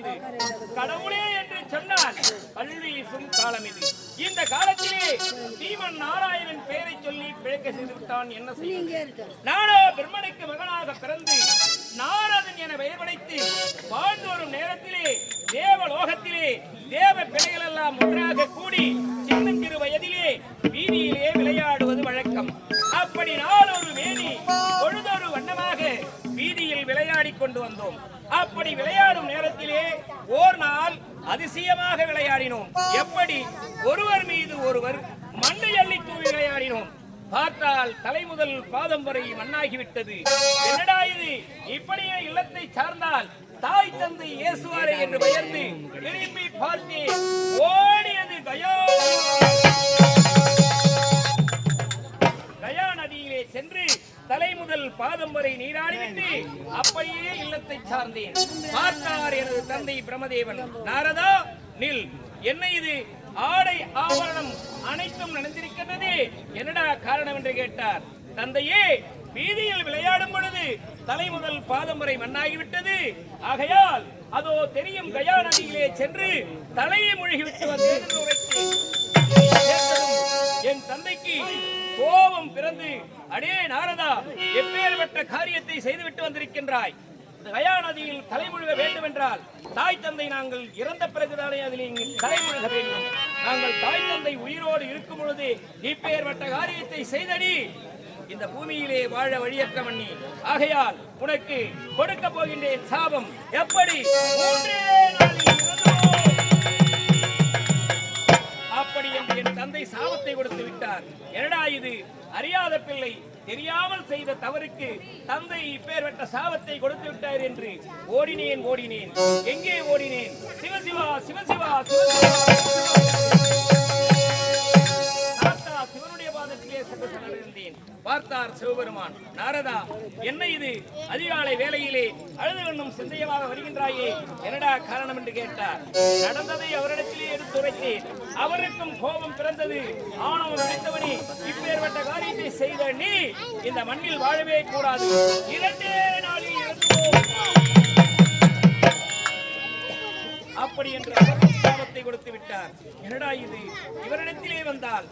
காலமிது. கடவுளே என்று சொன்னால் பல்வீசும் காலமிது. இந்த காலத்திலே தீமன் நாராயணன் பெயரை சொல்லி பிழைக்க செய்துவிட்டான் என்ன செய்ய நாடா பிரம்மனுக்கு மகனாக பிறந்து நாரதன் என பெயர் படைத்து வாழ்ந்து வரும் நேரத்திலே தேவலோகத்திலே தேவ பிழைகள் எல்லாம் ஒன்றாக கூடி சின்னஞ்சிறு வயதிலே வீதியிலே விளையாடுவது வழக்கம். அப்படி நாள் ஒரு வேணி கொண்டு வந்தோம். அப்படி விளையாடும் நேரத்திலே ஓர் நாள் அதிசயமாக விளையாடினோம். எப்படி? ஒருவர் மீது ஒருவர் மண்ணை அள்ளி தூவி விளையாடினோம். பார்த்தால் தலை முதல் பாதம் வரை மண்ணாகிவிட்டது. என்னடா இது? இப்படியே இல்லத்தை சார்ந்தால் தாய் தந்தை இயேசுவாரே என்று பயந்து திரும்பி பார்த்தேன் ஓடியது கயா கயா நதியிலே சென்று தலை முதல் பாதம் வரை நீராடிவிட்டு அப்படியே இல்லத்தை சார்ந்தேன். பார்த்தார் எனது தந்தை பிரமதேவன். நாரதா நில். என்ன இது? ஆடை ஆவரணம் அனைத்தும் நடந்திருக்கின்றது என்னடா காரணம் என்று கேட்டார். தந்தையே வீதியில் விளையாடும் பொழுது தலை முதல் பாதம் வரை மண்ணாகிவிட்டது. ஆகையால் அதோ தெரியும் கயா நதியிலே சென்று தலையை மூழ்கிவிட்டு வந்தேன் என் தந்தைக்கு கோபம் பிறந்து அடே நாரதா எப்பேற்பட்ட காரியத்தை செய்துவிட்டு வந்திருக்கின்றாய்? கயா நதியில் தலைமுழுக வேண்டும் என்றால் தாய் தந்தை நாங்கள் இறந்த பிறகுதானே அதில் இங்கு தலைமுழுக வேண்டும். நாங்கள் தாய் தந்தை உயிரோடு இருக்கும் பொழுது இப்பேற்பட்ட காரியத்தை செய்தடி. இந்த பூமியிலே வாழ வழியற்ற மண்ணி ஆகையால் உனக்கு கொடுக்க போகின்றேன் சாபம் எப்படி? மூன்றே என்று என் தந்தை சாபத்தை கொடுத்து விட்டார். என்னடா இது அறியாத பிள்ளை தெரியாமல் செய்த தவறுக்கு தந்தை இப்பேற்பட்ட சாபத்தை கொடுத்து விட்டார் என்று. ஓடினேன் ஓடினேன். எங்கே ஓடினேன்? சிவசிவா சிவசிவா சிவசிவா. சிவபெருமான். நாரதா என்ன இது? அதிகாலை வேளையிலே அழுது கண்ணும் சிந்தையமாக வருகின்றாயே என்னடா காரணம் என்று கேட்டார். நடந்ததை அவரிடத்திலே எடுத்துரைத்தேன் அவருக்கும் கோபம் பிறந்தது. ஆணவம் நினைத்தவனே இப்பேற்பட்ட காரியத்தை செய்த நீ இந்த மண்ணில் வாழவே கூடாது. இரண்டே நாளில் அப்படி என்று சாபத்தை கொடுத்து விட்டார். என்னடா இது? இவரிடத்திலே வந்தால்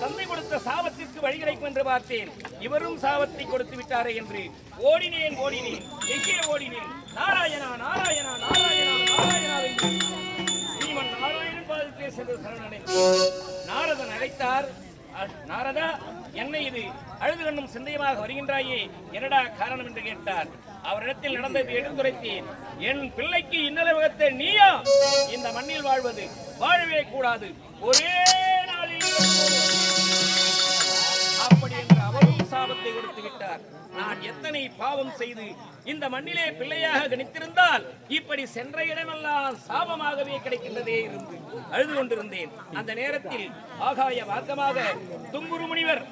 தந்தை கொடுத்த சாபத்திற்கு வழி கிடைக்கும் என்று பார்த்தேன். இவரும் சாபத்தை கொடுத்து விட்டாரே என்று. ஓடினேன் ஓடினேன். எங்கே ஓடினேன்? நாராயணா நாராயணா நாராயணா நாராயணா என்று. ஸ்ரீமன் நாராயணன் பாதத்திலே சென்று சரணடைந்தேன் நாரதன் அழைத்தார். அ- நாரதா என்ன இது அழுது கண்ணும் சிந்தையமாக வருகின்றாயே. என்னடா காரணம் என்று கேட்டார். அவரிடத்தில் நடந்தது எடுத்துரைத்தேன் என் பிள்ளைக்கு இன்னலை வகத்தை நீயா இந்த மண்ணில் வாழ்வது வாழவே கூடாது. ஒரே நாளில். அப்படி என்று அவரும் சாபத்தை கொடுத்து விட்டார். நான் எத்தனை பாவம் செய்து இந்த மண்ணிலே பிள்ளையாக கணித்திருந்தால் இப்படி சென்ற இடமெல்லாம் சாபமாகவே கிடைக்கின்றதே இருந்து அழுது கொண்டிருந்தேன். அந்த நேரத்தில் ஆகாய மார்க்கமாக துங்குரு முனிவர்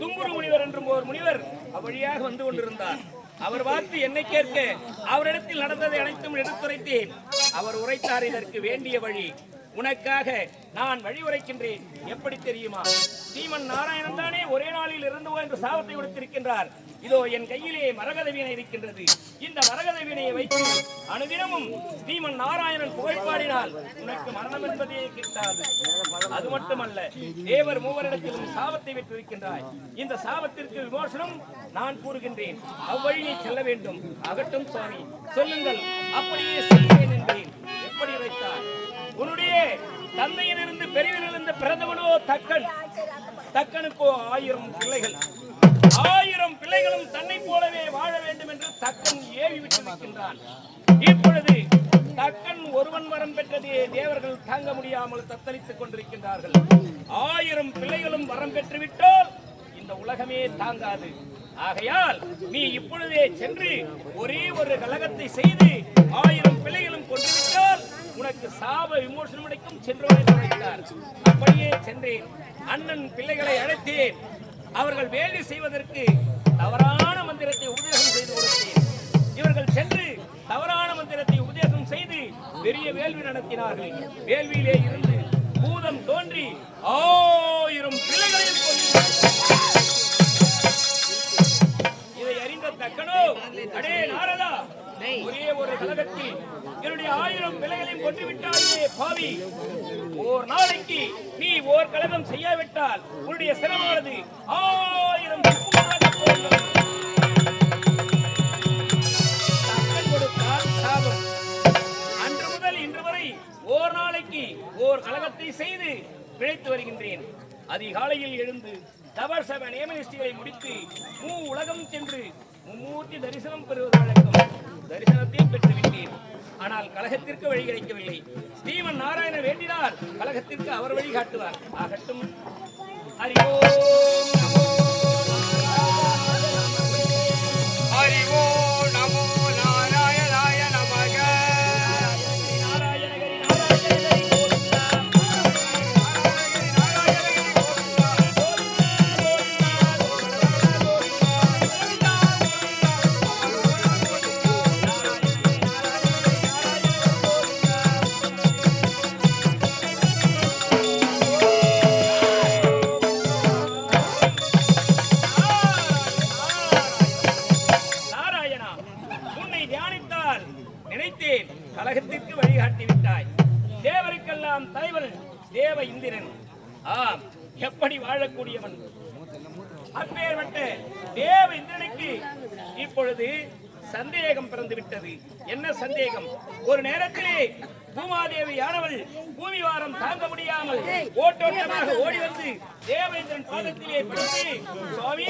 தும்புரு முனிவர் என்றும் ஒரு முனிவர் அவ்வழியாக வந்து கொண்டிருந்தார். அவர் பார்த்து என்னை கேட்க அவரிடத்தில் நடந்ததை அனைத்தும் எடுத்துரைத்தேன். அவர் உரைத்தார் இதற்கு வேண்டிய வழி உனக்காக நான் வழி உரைக்கின்றேன் எப்படி தெரியுமா? ஸ்ரீமன் நாராயணன் தானே ஒரே நாளில் இருந்தோ என்று சாபத்தை கொடுத்திருக்கின்றார் இதோ என் கையிலே மரகத வீணை இருக்கின்றது. இந்த மரகத வீணையை வைத்து அனுதினமும் ஸ்ரீமன் நாராயணன் புகழ்பாடினால் உனக்கு மரணம் என்பதே கிட்டாது. அது மட்டுமல்ல தேவர் மூவரிடத்திலும் சாபத்தை பெற்றிருக்கின்றாய். இந்த சாபத்திற்கு விமோசனம் நான் கூறுகின்றேன். அவ்வழியை செல்ல வேண்டும். அகட்டும் சுவாமி. சொல்லுங்கள் அப்படியே செய்வேன் என்றேன். எப்படி வைத்தார் உன்னுடைய தந்தையிலிருந்து பெரியவரிலிருந்து பிறந்தவனோ தக்கன். தக்கனுக்கோ ஆயிரம் பிள்ளைகள். ஆயிரம் பிள்ளைகளும் தன்னை போலவே வாழ வேண்டும் என்று தக்கன் ஏவி விட்டிருக்கின்றான் இப்பொழுது தக்கன் ஒருவன் வரம் பெற்றதே தேவர்கள் தாங்க முடியாமல் தத்தளித்துக் கொண்டிருக்கின்றார்கள். ஆயிரம் பிள்ளைகளும் வரம் பெற்றுவிட்டால் இந்த உலகமே தாங்காது. ஆகையால் நீ இப்பொழுதே சென்று ஒரே ஒரு கலகத்தை செய்து ஆயிரம் பிள்ளைகளும் கொண்டுவிட்டால் உனக்கு சாப விமோசனம் கிடைக்கும் சென்று அப்படியே சென்றேன். அண்ணன் பிள்ளைகளை அழைத்தேன். அவர்கள் வேலை செய்வதற்கு தவறான மந்திரத்தை உபதேசம் செய்து கொடுத்தேன். இவர்கள் சென்று தவறான மந்திரத்தை உபதேசம் செய்து பெரிய வேள்வி நடத்தினார்கள். வேள்வியிலே இருந்து பூதம் தோன்றி ஆயிரம் பிள்ளைகளையும் அடே நாரதா ஒரே ஒரு என்னுடைய ஆயிரம் பாவி. ஓர் நாளைக்கு நீ ஓர் செய்யாவிட்டால் உன்னுடைய சிரமானது ஆயிரம் அன்று முதல் இன்று வரை ஓர் நாளைக்கு ஓர் கலகத்தை செய்து பிழைத்து வருகின்றேன். அதிகாலையில் எழுந்து தவசவ நியமனிஷ்டிகளை முடித்து மூ உலகம் சென்று மும்மூர்த்தி தரிசனம் பெறுவது வழக்கம். தரிசனத்தையும் பெற்றுவிட்டேன். ஆனால் கழகத்திற்கு வழி கிடைக்கவில்லை. ஸ்ரீமன் நாராயண வேண்டினார். கழகத்திற்கு அவர் வழி காட்டுவார். ஆகட்டும். ஹரிஓம் தலைவர் தலைவன் தேவ இந்திரன். ஆம் எப்படி வாழக்கூடியவன்? அப்பேற்பட்ட தேவ இந்திரனுக்கு இப்பொழுது சந்தேகம் பிறந்து விட்டது என்ன சந்தேகம்? ஒரு நேரத்திலே பூமாதேவி ஆனவள் பூமி வாரம் தாங்க முடியாமல் ஓட்டோட்டமாக ஓடி வந்து தேவேந்திரன் பாதத்திலே படுத்து சுவாமி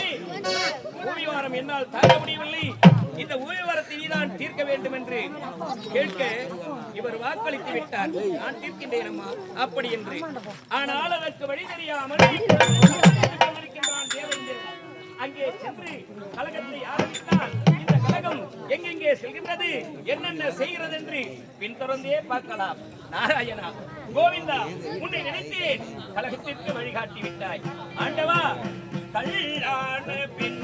பூமி வாரம் என்னால் தாங்க முடியவில்லை. இந்த பூமி வாரத்தை நீதான் தீர்க்க வேண்டும் என்று கேட்க இவர் வாக்களித்து விட்டார். நான் தீர்க்கின்றேன் அம்மா. அப்படி என்று. ஆனால் அதற்கு வழி தெரியாமல் அங்கே சென்று கழகத்தை ஆரம்பித்தால் இந்த கழகம் எங்கெங்கே செல்கின்றது? என்னென்ன செய்கிறது என்று பின்தொடர்ந்தே பார்க்கலாம். நாராயணா கோவிந்தா உன்னை நினைத்தேன். கழகத்திற்கு வழிகாட்டி விட்டாய். ஆண்டவா கல்லான பின்